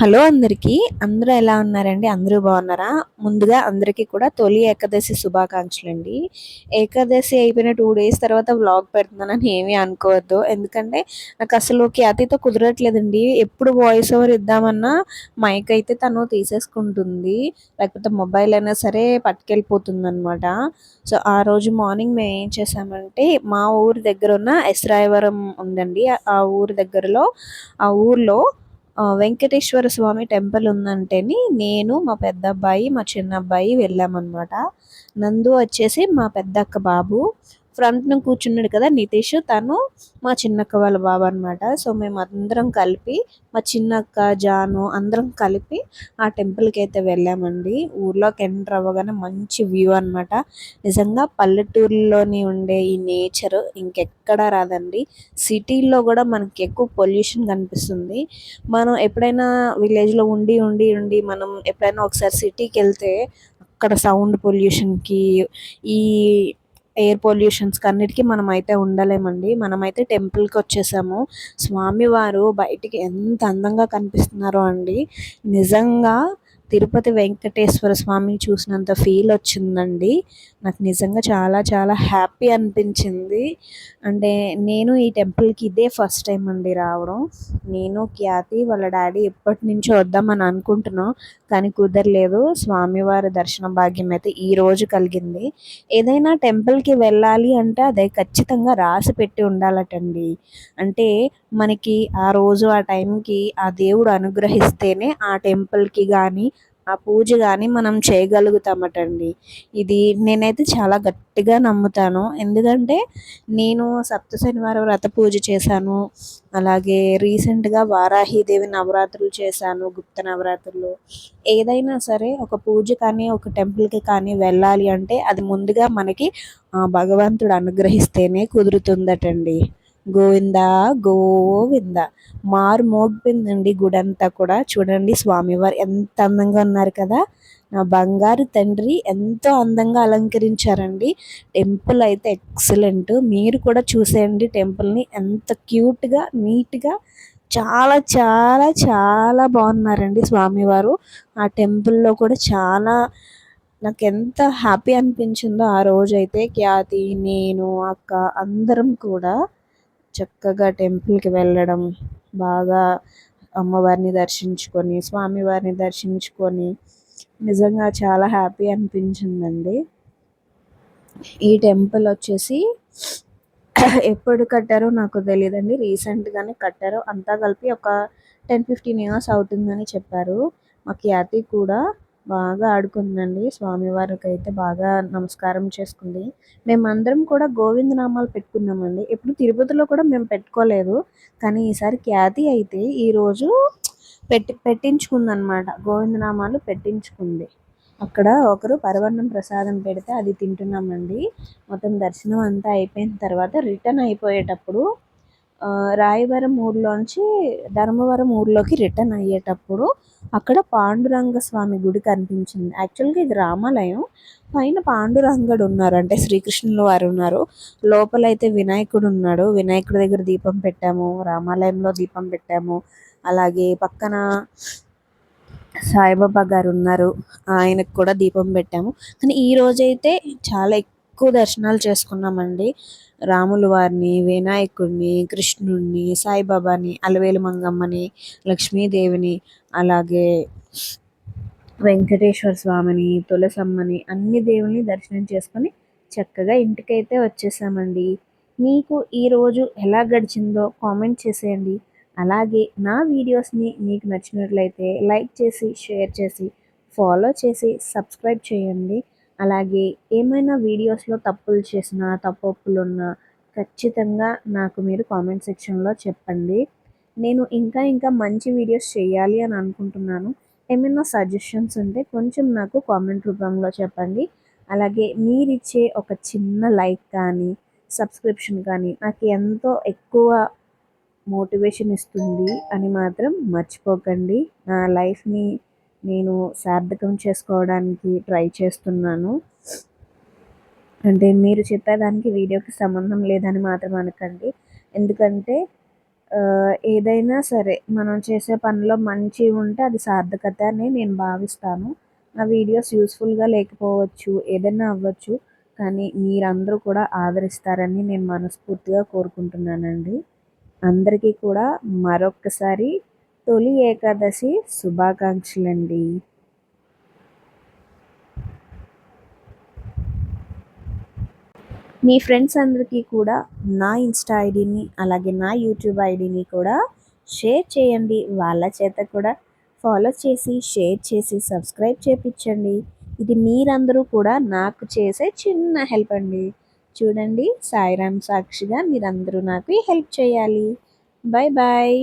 Hello అందరికీ. అందరూ ఎలా ఉన్నారండి? అందరూ బాగున్నారా? ముందుగా అందరికీ కూడా తొలి ఏకాదశి శుభాకాంక్షలు అండి ఏకాదశి అయిపోయిన టూ డేస్ తర్వాత వ్లాగ్ పెడుతున్నానని ఏమీ అనుకోవద్దు. ఎందుకంటే నాకు అసలు ఖ్యాతితో కుదరట్లేదండి. ఎప్పుడు వాయిస్ ఓవర్ ఇద్దామన్నా మైక్ అయితే తను తీసేసుకుంటుంది. లేకపోతే మొబైల్ అయినా సరే పట్టుకెళ్ళిపోతుంది అనమాట సో ఆ రోజు మార్నింగ్ మేము ఏం చేసామంటే మా ఊరి దగ్గర ఉన్న ఎస్రాయవరం ఉందండి. ఆ ఊరి దగ్గరలో ఆ ఊర్లో వెంకటేశ్వర స్వామి టెంపుల్ ఉందంటేని నేను మా పెద్ద అబ్బాయి మా చిన్న అబ్బాయి వెళ్ళామన్నమాట. నందు వచ్చేసి మా పెద్దక్క బాబు ఫ్రంట్న కూర్చున్నాడు కదా నితీష్ తను మా చిన్నక్క వాళ్ళ బాబు అనమాట సో మేము అందరం కలిపి మా చిన్నక్క జాను అందరం కలిపి ఆ టెంపుల్కి అయితే వెళ్ళామండి. ఊర్లోకి ఎంటర్ అవ్వగానే మంచి వ్యూ అనమాట నిజంగా పల్లెటూరులోని ఉండే ఈ నేచర్ ఇంకెక్కడా రాదండి. సిటీల్లో కూడా మనకి ఎక్కువ పొల్యూషన్ కనిపిస్తుంది. మనం ఎప్పుడైనా విలేజ్లో ఉండి ఉండి ఉండి మనం ఎప్పుడైనా ఒకసారి సిటీకి వెళ్తే అక్కడ సౌండ్ పొల్యూషన్కి ఈ ఎయిర్ పొల్యూషన్స్కి అన్నిటికీ మనం అయితే ఉండలేమండి. మనమైతే టెంపుల్కి వచ్చేసాము. స్వామివారు బయటికి ఎంత అందంగా కనిపిస్తున్నారో అండి. నిజంగా తిరుపతి వెంకటేశ్వర స్వామిని చూసినంత ఫీల్ వచ్చిందండి. నాకు నిజంగా చాలా చాలా హ్యాపీ అనిపించింది. అంటే నేను ఈ టెంపుల్కి ఇదే ఫస్ట్ టైం అండి రావడం. నేను ఖ్యాతి వాళ్ళ డాడీ ఎప్పటి నుంచో వద్దామని అనుకుంటున్నాం కానీ కుదరలేదు. స్వామివారి దర్శన భాగ్యం అయితే ఈ రోజు కలిగింది. ఏదైనా టెంపుల్కి వెళ్ళాలి అంటే అదే ఖచ్చితంగా రాసి పెట్టి ఉండాలటండి. అంటే మనకి ఆ రోజు ఆ టైంకి ఆ దేవుడు అనుగ్రహిస్తేనే ఆ టెంపుల్కి కానీ ఆ పూజ కానీ మనం చేయగలుగుతామటండి. ఇది నేనైతే చాలా గట్టిగా నమ్ముతాను. ఎందుకంటే నేను సప్త శనివారం వ్రత పూజ చేశాను. అలాగే రీసెంట్గా వారాహిదేవి నవరాత్రులు చేశాను గుప్త నవరాత్రులు. ఏదైనా సరే ఒక పూజ కానీ ఒక టెంపుల్కి కానీ వెళ్ళాలి అంటే అది ముందుగా మనకి భగవంతుడు అనుగ్రహిస్తేనే కుదురుతుందటండి. గోవింద గోవింద. మారు మోగిపోయిందండి గుడి అంతా కూడా. చూడండి స్వామివారు ఎంత అందంగా ఉన్నారు కదా. నా బంగారు తండ్రి ఎంతో అందంగా అలంకరించారండి. టెంపుల్ అయితే ఎక్సలెంట్. మీరు కూడా చూసేయండి టెంపుల్ని. ఎంత క్యూట్గా నీట్గా చాలా చాలా చాలా బాగున్నారండి స్వామివారు. ఆ టెంపుల్లో కూడా చాలా నాకు ఎంత హ్యాపీ అనిపించిందో ఆ రోజైతే. ఖ్యాతి నేను అక్క అందరం కూడా చక్కగా టెంపుల్కి వెళ్ళడం బాగా అమ్మవారిని దర్శించుకొని స్వామివారిని దర్శించుకొని నిజంగా చాలా హ్యాపీ అనిపించిందండి. ఈ టెంపుల్ వచ్చేసి ఎప్పుడు కట్టారో నాకు తెలియదండి రీసెంట్గానే కట్టారు. అంతా కలిపి ఒక టెన్ ఫిఫ్టీన్ ఇయర్స్ అవుతుందని చెప్పారు. మా ఖ్యాతి కూడా బాగా ఆడుకుందండి. స్వామివారికి అయితే బాగా నమస్కారం చేసుకుంది. మేమందరం కూడా గోవిందనామాలు పెట్టుకున్నామండి. ఎప్పుడు తిరుపతిలో కూడా మేము పెట్టుకోలేదు. కానీ ఈసారి ఖ్యాతి అయితే ఈరోజు పెట్టి పెట్టించుకుందనమాట గోవిందనామాలు పెట్టించుకుంది. అక్కడ ఒకరు పరవన్నం ప్రసాదం పెడితే అది తింటున్నామండి. మొత్తం దర్శనం అంతా అయిపోయిన తర్వాత రిటర్న్ అయిపోయేటప్పుడు రాయవరం ఊర్లోంచి ధర్మవరం ఊర్లోకి రిటర్న్ అయ్యేటప్పుడు అక్కడ పాండురంగ స్వామి గుడి కనిపించింది. యాక్చువల్గా ఇది రామాలయం. పైన పాండురంగడు ఉన్నారు. అంటే శ్రీకృష్ణుల వారు ఉన్నారు. లోపలైతే వినాయకుడు ఉన్నాడు. వినాయకుడి దగ్గర దీపం పెట్టాము. రామాలయంలో దీపం పెట్టాము. అలాగే పక్కన సాయిబాబా గారు ఉన్నారు. ఆయనకు కూడా దీపం పెట్టాము. కానీ ఈ రోజైతే చాలా ఎక్కువ దర్శనాలు చేసుకున్నామండి. రాముల వారిని వినాయకుడిని కృష్ణుడిని సాయిబాబాని అలవేలు మంగమ్మని లక్ష్మీదేవిని అలాగే వెంకటేశ్వర స్వామిని తులసమ్మని అన్ని దేవుని దర్శనం చేసుకొని చక్కగా ఇంటికైతే వచ్చేసామండి. మీకు ఈరోజు ఎలా గడిచిందో కామెంట్ చేసేయండి. అలాగే నా వీడియోస్ని మీకు నచ్చినట్లయితే లైక్ చేసి షేర్ చేసి ఫాలో చేసి సబ్స్క్రైబ్ చేయండి. అలాగే ఏమైనా వీడియోస్లో తప్పులు చేసినా తప్పులు ఉన్నా ఖచ్చితంగా నాకు మీరు కామెంట్ సెక్షన్లో చెప్పండి. నేను ఇంకా ఇంకా మంచి వీడియోస్ చేయాలి అని అనుకుంటున్నాను. ఏమైనా సజెషన్స్ ఉంటే కొంచెం నాకు కామెంట్ రూపంలో చెప్పండి. అలాగే మీరిచ్చే ఒక చిన్న లైక్ కానీ సబ్స్క్రిప్షన్ కానీ నాకు ఎంతో ఎక్కువ మోటివేషన్ ఇస్తుంది అని మాత్రం మర్చిపోకండి. నా లైఫ్ని నేను సార్థకం చేసుకోవడానికి ట్రై చేస్తున్నాను. అంటే మీరు చెప్పేదానికి వీడియోకి సంబంధం లేదని మాత్రం అనకండి. ఎందుకంటే ఏదైనా సరే మనం చేసే పనిలో మంచి ఉంటే అది సార్థకత అని నేను భావిస్తాను. నా వీడియోస్ యూస్ఫుల్గా లేకపోవచ్చు ఏదైనా అవ్వచ్చు కానీ మీరందరూ కూడా ఆదరిస్తారని నేను మనస్ఫూర్తిగా కోరుకుంటున్నానండి. అందరికీ కూడా మరొక్కసారి తొలి ఏకాదశి శుభాకాంక్షలండి. మీ ఫ్రెండ్స్ అందరికీ కూడా నా ఇన్స్టా ఐడిని అలాగే నా యూట్యూబ్ ఐడిని కూడా షేర్ చేయండి. వాళ్ళ చేత కూడా ఫాలో చేసి షేర్ చేసి సబ్స్క్రైబ్ చేయించండి ఇది మీరందరూ కూడా నాకు చేసే చిన్న హెల్ప్ అండి. చూడండి సాయిరామ్ సాక్షిగా మీరందరూ నాకు హెల్ప్ చేయాలి. Bye bye